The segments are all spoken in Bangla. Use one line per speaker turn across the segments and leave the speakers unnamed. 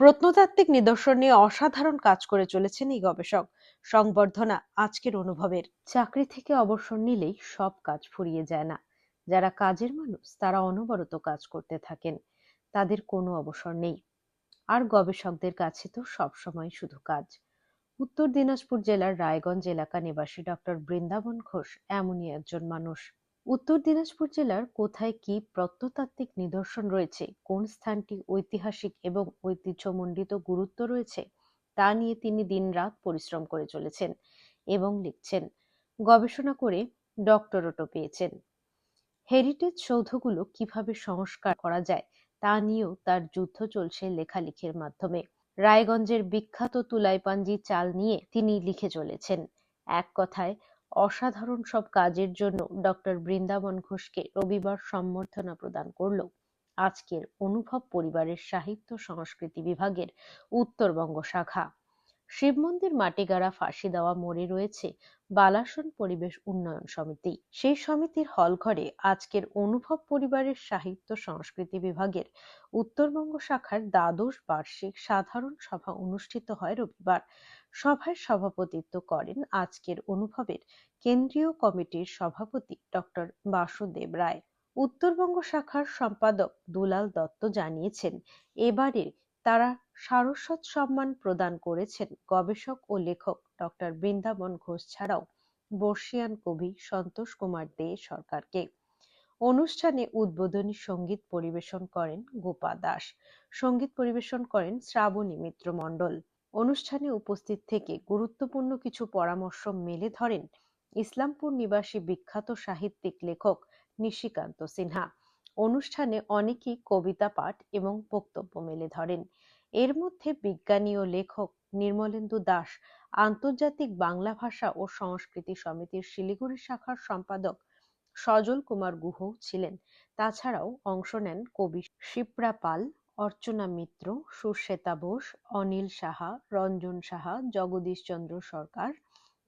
প্রত্নতাত্ত্বিক নিদর্শন নিয়ে অসাধারণ কাজ করে চলেছেন এই গবেষক। সংবর্ধনা, আজকের অনুভবের। চাকরি থেকে অবসর নিলেই সব কাজ ফুরিয়ে যায় না। যারা কাজের মানুষ, তারা অনবরত কাজ করতে থাকেন। তাদের কোনো অবসর নেই। আর গবেষকদের কাছে তো সবসময় শুধু কাজ। উত্তর দিনাজপুর জেলার রায়গঞ্জ এলাকা নিবাসী ডক্টর বৃন্দাবন ঘোষ এমনই একজন মানুষ। উত্তর দিনাজপুর জেলার কোথায় কি প্রত্নতাত্ত্বিক নিদর্শন রয়েছে? কোন স্থানটি ঐতিহাসিক এবং ঐতিহ্যমণ্ডিত গুরুত্ব রয়েছে? তা নিয়ে তিনি দিনরাত পরিশ্রম করে চলেছেন এবং লিখছেন। গবেষণা করে ডক্টরেটও পেয়েছেন। হেরিটেজ সৌধগুলো কীভাবে সংস্কার করা যায় তা নিয়েও তার যুদ্ধ চলছে লেখালেখির মাধ্যমে। রায়গঞ্জের বিখ্যাত তুলাইপাঞ্জি চাল নিয়ে তিনি লিখে চলেছেন। এক কথায় অসাধারণ সব কাজের জন্য ডক্টর বৃন্দাবন ঘোষকে রবিবার সম্বর্ধনা প্রদান করল আজকের অনুভব পরিবারের সাহিত্য সংস্কৃতি বিভাগের উত্তরবঙ্গ শাখা। শিব মন্দির মাটিগাড়া ফাঁসি দেওয়া মোড়ে রয়েছে বালাসন পরিবেশ উন্নয়ন সমিতি। সেই সমিতির হলঘরে আজকের অনুভব পরিবারের সাহিত্য সংস্কৃতি বিভাগের উত্তরবঙ্গ শাখার দ্বাদশ বার্ষিক সাধারণ সভা অনুষ্ঠিত হয় রবিবার। সভায় সভাপতিত্ব করেন আজকের অনুভবের কেন্দ্রীয় কমিটির সভাপতি ডক্টর বাসুদেব রায়। উত্তরবঙ্গ শাখার সম্পাদক দুলাল দত্ত জানিয়েছেন এবারে তারা সারস্বত সম্মান প্রদান করেছেন গবেষক ও লেখক ডক্টর বৃন্দাবন ঘোষ ছাড়াও বর্ষিয়ান কবি সন্তোষ কুমার দে সরকারকে। অনুষ্ঠানে উদ্বোধনী সংগীত পরিবেশন করেন গোপা দাস। সংগীত পরিবেশন করেন শ্রাবণী মিত্র মণ্ডল অনুষ্ঠানে উপস্থিত থেকে গুরুত্বপূর্ণ কিছু পরামর্শ মেলে ধরেন ইসলামপুর নিবাসী বিখ্যাত সাহিত্যিক লেখক নিশিকান্ত সিনহা। অনুষ্ঠানে অনেকেই কবিতা পাঠ এবং বক্তব্য মেলে ধরেন। এর মধ্যে বিজ্ঞানী ও লেখক নির্মলেন্দু দাস, আন্তর্জাতিক বাংলা ভাষা ও সংস্কৃতি সমিতির শিলিগুড়ি শাখার সম্পাদক সজল কুমার গুহ ছিলেন। তাছাড়াও অংশ নেন কবি শিপ্রা পাল অর্চনা মিত্র সুশ্বেতা বোস, অনিল সাহা, রঞ্জন সাহা, জগদীশ চন্দ্র সরকার,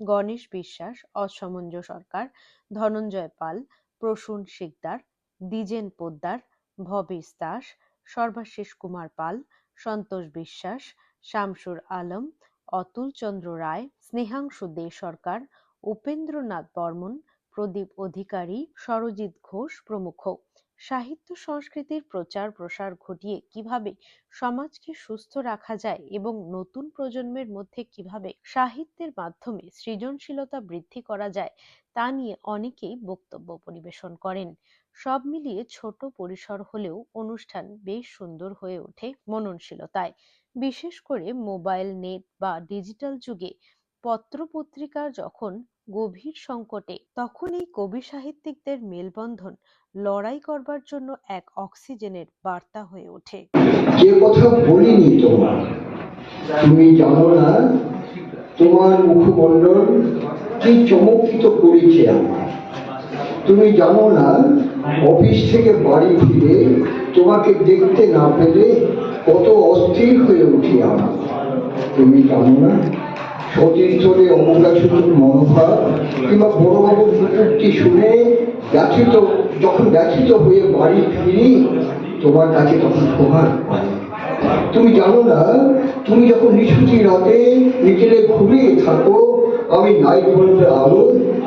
গণেশ বিশ্বাস অসমঞ্জ সরকার, ধনঞ্জয় পাল, প্রসূন শিকদার, দ্বিজেন পোদ্দার, ভবেশ দাস, সর্বাশিস কুমার পাল, সন্তোষ বিশ্বাস, শামসুর আলম, অতুল চন্দ্র রায়, স্নেহাংশু দে সরকার, উপেন্দ্রনাথ বর্মন, প্রদীপ অধিকারী, সরজিৎ ঘোষ প্রমুখ। সাহিত্য সংস্কৃতির প্রচার প্রসার ঘটিয়ে কীভাবে সমাজকে সুস্থ রাখা যায় এবং নতুন প্রজন্মের মধ্যে কীভাবে সাহিত্যের মাধ্যমে সৃজনশীলতা বৃদ্ধি করা যায়, তা নিয়ে অনেকেই বক্তব্য পরিবেশন করেন। সব মিলিয়ে ছোট পরিসর হলেও অনুষ্ঠান বেশ সুন্দর হয়ে ওঠে মননশীলতায়। বিশেষ করে মোবাইল, নেট বা ডিজিটাল যুগে পত্রপত্রিকার যখন গভীর সংকটে, তখন এই কবি সাহিত্যিকদের মেলবন্ধন লড়াই করবার জন্য এক অক্সিজেনের বার্তা হয়ে ওঠে।
যে কথা বলিনি তোমার তুমি জানো না, তোমার মুখমণ্ডল কি চমকিত করেছে আমার। তুমি জানো না, অফিস থেকে বাড়ি ফিরে তোমাকে দেখতে না পেলে কত অস্থির হয়ে উঠি আমার তুমি জানো না অমঙ্গাসুর মনোভাব কিংবা দুপুরটি শুনে ব্যথিত, যখন ব্যথিত হয়ে বাড়ি ফিরি, তোমার কাছে তখন তুমি জানো না, তুমি যখন নিশুতি রাতে নিজেরে ঘুরিয়ে থাকো, আমি নাইট বলবে আলো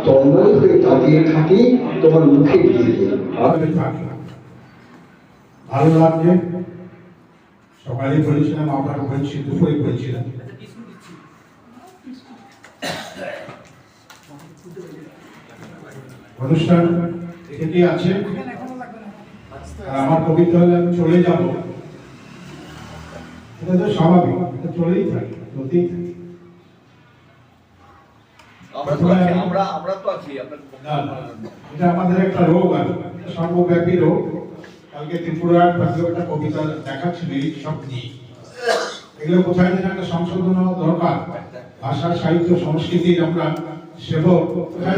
তন্ময় হয়ে তাকিয়ে থাকি তোমার
ভালো থাকে। ভালো লাগছে সকালে বলেছিলাম আপনাকে বলছি, দুপুরে বলছিলাম। অনুষ্ঠান এটি আছে। আর আমার কবিতা হলে আমি চলে যাব। এটা তো স্বাভাবিক এটা চলেই থাকে চলতেই থাকে। এটা আমাদের একটা রোগ আছে সর্বব্যাপী রোগ। কালকে ত্রিপুরার একটা কবিতা দেখাচ্ছিল এই সব নিয়ে। এগুলো কোথায় যেন একটা সংশোধন দরকার। ভাষা, সাহিত্য সংস্কৃতির আমরা সেবক।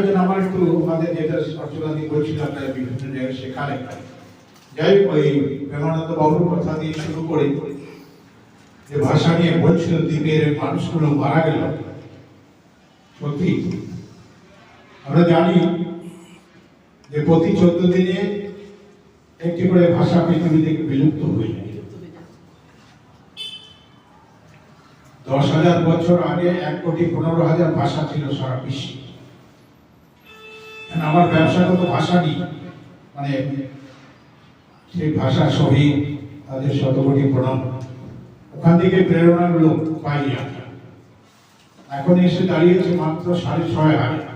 যেন আমার একটু আমাদের যেটা দিয়ে বলছিল আপনারা বিভিন্ন জায়গায় সেখানে যাই হোক, ওই প্রেমানন্দ বাবুর কথা দিয়ে শুরু করে। যে ভাষা নিয়ে বলছিল দ্বীপের মানুষগুলো মারা গেল। সত্যি? আমরা জানি যে প্রতি চোদ্দ দিনে একটি করে ভাষা পৃথিবী থেকে বিলুপ্ত হয়ে যায়। দশ হাজার বছর আগে এক কোটি পনেরো হাজার ভাষা ছিল সারা বিশ্বে। আমার ব্যবসাগত ভাষা নেই। মানে সেই ভাষা শহীদ, তাদের শতকোটি প্রণাম। ওখান থেকে প্রেরণাগুলো পাই এখন এসে দাঁড়িয়েছে মাত্র সাড়ে ছয় হাজার।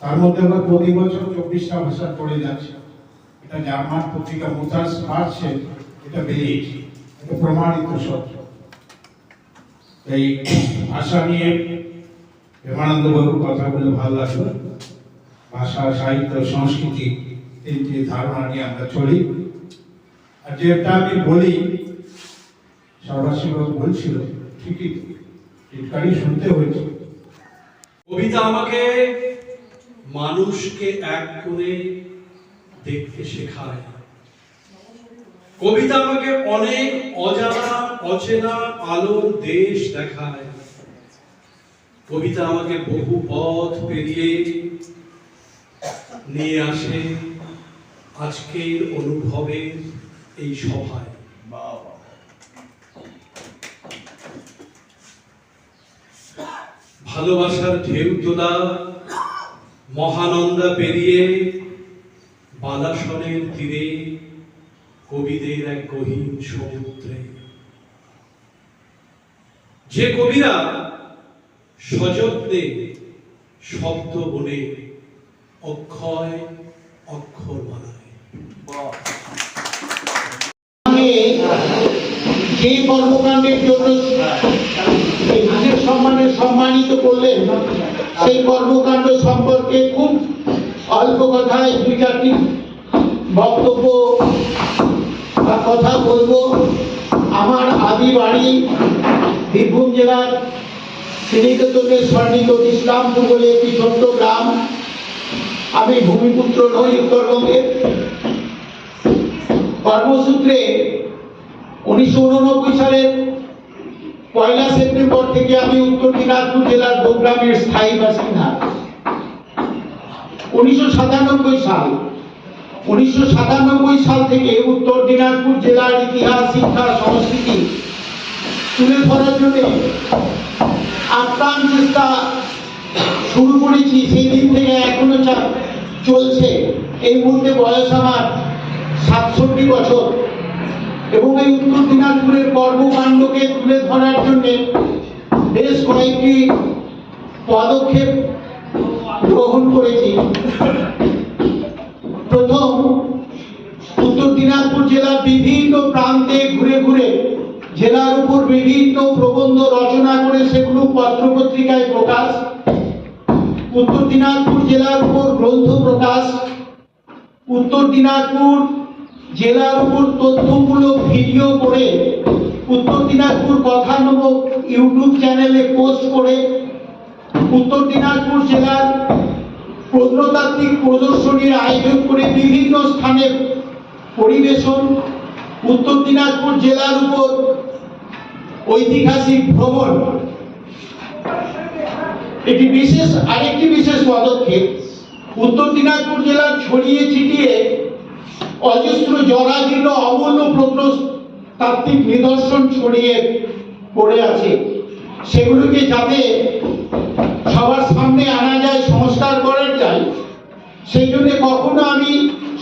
তার মধ্যে আবার প্রতি বছর চব্বিশটা ভাষা পড়ে যাচ্ছে। এটা জার্মান পত্রিকা মুথাস বাড়ছে এটা বেরিয়েছে। এটা প্রমাণিত সত্য। এই ভাষা নিয়ে প্রেমানন্দ বাবুর কথা বলে ভালো লাগল। ভাষা, সাহিত্য, সংস্কৃতি তিনটি ধারণা নিয়ে আমরা চলি। আর যেটা আমি বলি সর্বাশীবাবু বলছিল, ঠিকই ঠিকঠাকই শুনতে হয়েছে।
কবিতা আমাকে মানুষকে এক করে দেখতে শেখায়। কবিতা আমাকে অনেক অজানা অচেনা আলোর দেশ দেখায়। কবিতা আমাকে বহু পথ পেরিয়ে নিয়ে আসে আজকের অনুভবের এই সভায়। ভালোবাসার ঢেউ তোলা মহানন্দা পেরিয়ে বালাসনের তীরে কবিদের এক গহীন সমুদ্রে। যে কবিরা সযত্নে শব্দ বলে অক্ষয় অক্ষর
কর্মকাণ্ডের জন্য সম্মানে সম্মানিত করলেন, সেই কর্মকাণ্ড সম্পর্কে খুব অল্প কথায় দুই চারটি বক্তব্য বা কথা বলব। আমার আদি বাড়ি বীরভূম জেলার শ্রীনিকেতনের স্বর্ণিত ইসলামপুর বলে একটি ছোট্ট গ্রাম। আমি ভূমিপুত্র নই উত্তরবঙ্গের কর্মসূত্রে উনিশশো উননব্বই সালের পয়লা সেপ্টেম্বর থেকে আমি উত্তর দিনাজপুর জেলার গোগ্রামের স্থায়ী বাসিন্দা। উনিশশো সাতানব্বই সাল, উনিশশো সাতানব্বই সাল থেকে উত্তর দিনাজপুর জেলার ইতিহাস, শিক্ষা, সংস্কৃতি তুলে ধরার জন্য আপ্রাণ চেষ্টা শুরু করেছি, সেই দিন থেকে এখনও চলছে। এই মুহূর্তে বয়স আমার সাতষট্টি বছর। এবং এই উত্তর দিনাজপুরের কর্মকাণ্ডকে তুলে ধরার জন্যে বেশ কয়েকটি পদক্ষেপ গ্রহণ করেছি। প্রথম, উত্তর দিনাজপুর জেলার বিভিন্ন প্রান্তে ঘুরে ঘুরে জেলার উপর বিভিন্ন প্রবন্ধ রচনা করে সেগুলো পত্রপত্রিকায় প্রকাশ। উত্তর দিনাজপুর জেলার উপর গ্রন্থ প্রকাশ। উত্তর দিনাজপুর জেলার উপর তথ্যমূলক ভিডিও করে। উত্তর দিনাজপুর কথা নামক ইউটিউব চ্যানেলে পোস্ট করে। উত্তর দিনাজপুর জেলার প্রত্নতাত্ত্বিক প্রদর্শনীর আয়োজন করে বিভিন্ন স্থানে পরিবেশন। উত্তর দিনাজপুর জেলার উপর ঐতিহাসিক ভ্রমণ। এটি বিশেষ, আরেকটি বিশেষ পদক্ষেপ, উত্তর দিনাজপুর জেলার ছড়িয়ে ছিটিয়ে অজস্র জরাজীর্ণ অমূল্য প্রত্নতাত্ত্বিক নিদর্শন ছড়িয়ে পড়ে আছে। সেগুলোকে যাতে সবার সামনে আনা যায়, সংস্কার করা যায়, সেই জন্য কখনো আমি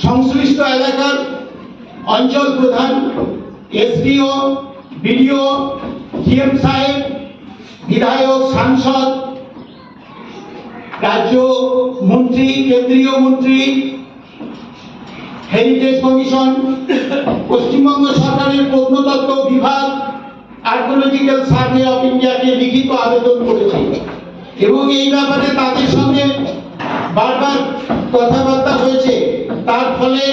সংশ্লিষ্ট এলাকার অঞ্চল প্রধান, এসডিও, বিডিও জিএম সাহেব, বিধায়ক, সাংসদ, রাজ্য মন্ত্রী, কেন্দ্রীয় মন্ত্রী হেরিটেজ কমিশন পশ্চিমবঙ্গ সরকারের প্রত্নতত্ত্ব বিভাগ আর্কোলজিক্যাল সার্ভে অফ ইন্ডিয়াকে লিখিত আবেদন করেছে। এবং এই ব্যাপারে তাদের সঙ্গে বারবার কথাবার্তা হয়েছে। তার ফলে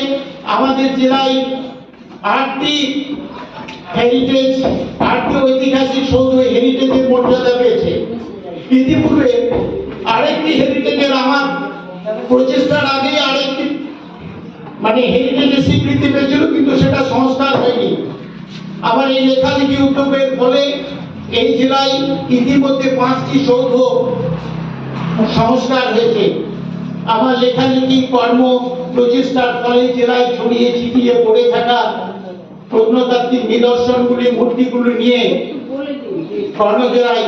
আমাদের জেলায় আটটি হেরিটেজ আটটি ঐতিহাসিক সৌধ হেরিটেজের মর্যাদা পেয়েছে। ইতিপূর্বে আরেকটি হেরিটেজের আমার প্রচেষ্টার আগেই আরেকটি মানে হেরিটেজের স্বীকৃতি পেয়েছিল, কিন্তু সেটা সংস্কার হয়নি। আমার এই লেখালেখি উদ্যোগের ফলে এই জেলায় ইতিমধ্যে পাঁচটি সৌধ সংস্কার হয়েছে। আমার লেখালেখি কর্ম প্রচেষ্টার ফলে জেলায় ছড়িয়ে ছিটিয়ে পড়ে থাকা প্রত্নতাত্ত্বিক নিদর্শনগুলি, মূর্তিগুলি নিয়ে কর্ণজোড়ায়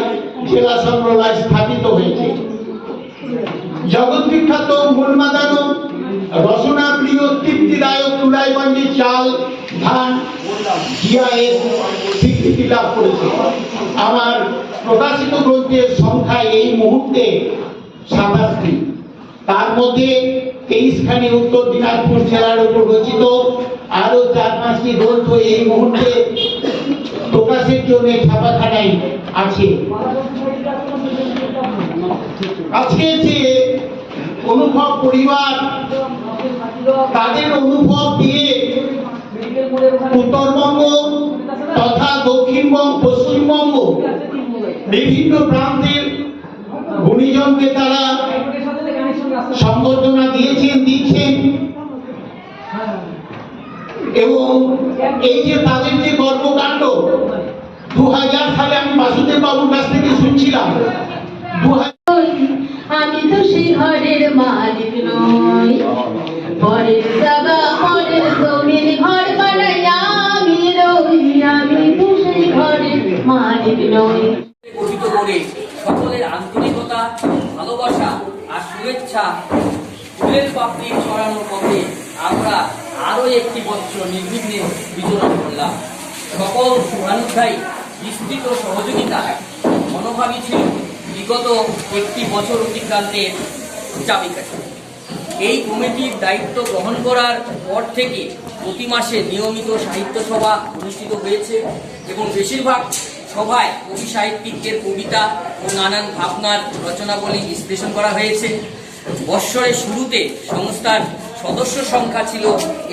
জেলা সংগ্রহালয় স্থাপিত হয়েছে। জগৎ বিখ্যাত মূলমাদানো রসনা প্রিয় তৃপ্তিদায়ক তুলাইগঞ্জের চাল, ধান জিআইয়ের স্বীকৃতি লাভ করেছে। আমার প্রকাশিত গ্রন্থের সংখ্যা এই মুহূর্তে সাতাশটি। তার মধ্যে তেইশখানি উত্তর দিনাজপুর জেলার উপর রচিত আরও চার পাঁচটি গ্রন্থ এই মুহূর্তে প্রকাশের জন্য ছাপাখানায় আছে। আজকে যে অনুভব পরিবার তাদের অনুভব দিয়ে উত্তরবঙ্গ তথা দক্ষিণবঙ্গ পশ্চিমবঙ্গ বিভিন্ন প্রান্তের গুণীজনকে তারা সম্বর্ধনা দিয়েছেন দিচ্ছেন। এবং এই যে তাদের যে কর্মকাণ্ড দু হাজার সালে আমি বাসুদেব বাবুর কাছ থেকে শুনছিলাম।
আমি তো সেই ঘরের মালিক নই। পরের জায়গা পরের জমির ঘর বানাইয়া আমি রই। আমি তো সেই ঘরের মালিক নই।
গঠিত করে সকলের আন্তরিকতা ভালোবাসা আর শুভেচ্ছা ফুলের পাপড়ি ছড়ানোর পথে আমরা আরও একটি বছর নির্বিঘ্নে বিচরণ করলাম। সকল শুভানুধ্যায়ী বিস্তৃত সহযোগিতা মনোভাবী ছিল বিগত একটি বছর অতিক্রান্তের চাবিকাঠি এই কমিটির দায়িত্ব গ্রহণ করার পর থেকে প্রতি মাসে নিয়মিত সাহিত্য সভা অনুষ্ঠিত হয়েছে এবং বেশিরভাগ সভায় কবি সাহিত্যিকদের কবিতা ও নানান ভাবনার রচনাবলী বিশ্লেষণ করা হয়েছে। বৎসরের শুরুতে সংস্থার সদস্য সংখ্যা ছিল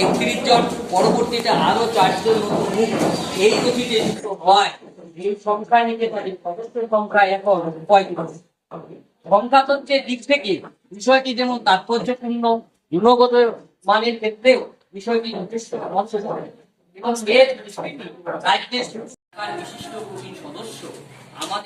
একত্রিশ জন। পরবর্তীতে আরও চারজন মুখ এই যুক্ত হওয়ায় এই সংখ্যা নিয়ে তাদের সদস্য সংখ্যা এখন পঁয়ত্রিশ। সংখ্যাতন্ত্রের দিক থেকে বিষয়টি যেমন তাৎপর্যপূর্ণ, গুণগত মানের ক্ষেত্রেও বিষয়টি যথেষ্ট এবং বিশিষ্ট সদস্য আমাদের